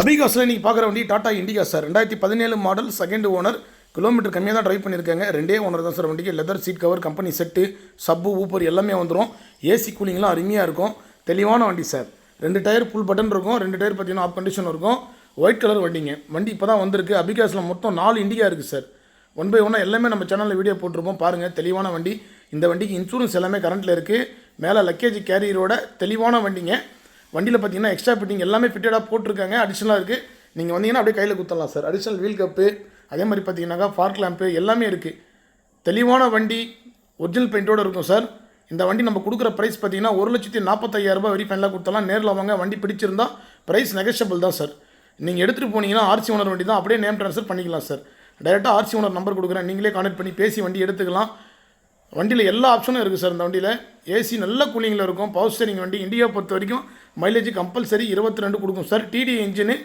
அபிகாஸில் நீங்கள் பார்க்குற வண்டி டாடா இண்டிகா சார் ரெண்டாயிரத்தி பதினேழு மாடல் செகண்ட் ஓனர் கிலோமீட்டர் கம்மியாக தான் ட்ரைவ் பண்ணியிருக்காங்க ரெண்டே ஓனர் தான் சார் வண்டிக்கு. Leather seat cover company set சப்பு ஊப்பர் எல்லாமே வந்துடும் ஏசி கூலிங்லாம் அருமையாக இருக்கும். தெளிவான வண்டி சார் ரெண்டு டயர் ஃபுல் பட்டன் இருக்கும். ரெண்டு டயர் பார்த்தீங்கன்னா ஆஃப் கண்டிஷன் இருக்கும். ஒயிட் கலர் வண்டிங்க. வண்டி இப்போ தான் வந்திருக்கு அபிகாஸில் மொத்தம் நாலு இண்டிகா இருக்குது சார் ஒன் பை ஒன்னாக எல்லாமே நம்ம சேனலில் வீடியோ போட்டிருப்போம். பாருங்கள் தெளிவான வண்டி. இந்த வண்டிக்கு இன்சூரன்ஸ் எல்லாமே கரண்ட்டில் இருக்குது மேலே லக்கேஜ் கேரியரோட தெளிவான வண்டிங்க. வண்டியில் பார்த்தீங்கன்னா எக்ஸ்ட்ரா ஃபிட்டிங் எல்லாமே ஃபிட்டடாக போட்டிருக்காங்க. அடிஷ்னலாக இருக்குது நீங்கள் வந்தீங்கன்னா அப்படியே கையில் குத்தலாம் சார் அடிஷனல் வீல் கப்பு அதே மாதிரி பார்த்தீங்கன்னாக்கா ஃபார்க் லேம்ப்பு எல்லாமே இருக்குது தெளிவான வண்டி ஒரிஜினல் பெயிண்டோடு இருக்கும் சார் இந்த வண்டி நம்ம கொடுக்குற ப்ரைஸ் பார்த்தீங்கன்னா ஒரு லட்சத்தி நாற்பத்தையாயிரரூபா வரி ஃபைனலாக கொடுத்தலாம் நேரில் வாங்க வண்டி பிடிச்சிருந்தா ப்ரைஸ் நெகஷபிள் தான் சார் நீங்கள் எடுத்துகிட்டு போனீங்கன்னா ஆர்சி ஓனர் வண்டி தான். அப்படியே நேம் ட்ரான்ஸ்ஃபர் பண்ணிக்கலாம் சார் டைரெக்டாக ஆர்சி ஓனர் நம்பர் கொடுக்குறேன். நீங்களே கான்டெக்ட் பண்ணி பேசி வண்டி எடுத்துக்கலாம். வண்டியில் எல்லா ஆப்ஷனும் இருக்குது சார் இந்த வண்டியில் ஏசி நல்ல கூலிங்கில் இருக்கும். பவர் ஸ்டேரிங் வண்டி இந்தியா பொறுத்த வரைக்கும் மைலேஜ் கம்பல்சரி இருபத்தி ரெண்டு கொடுக்கும். Sir DD engine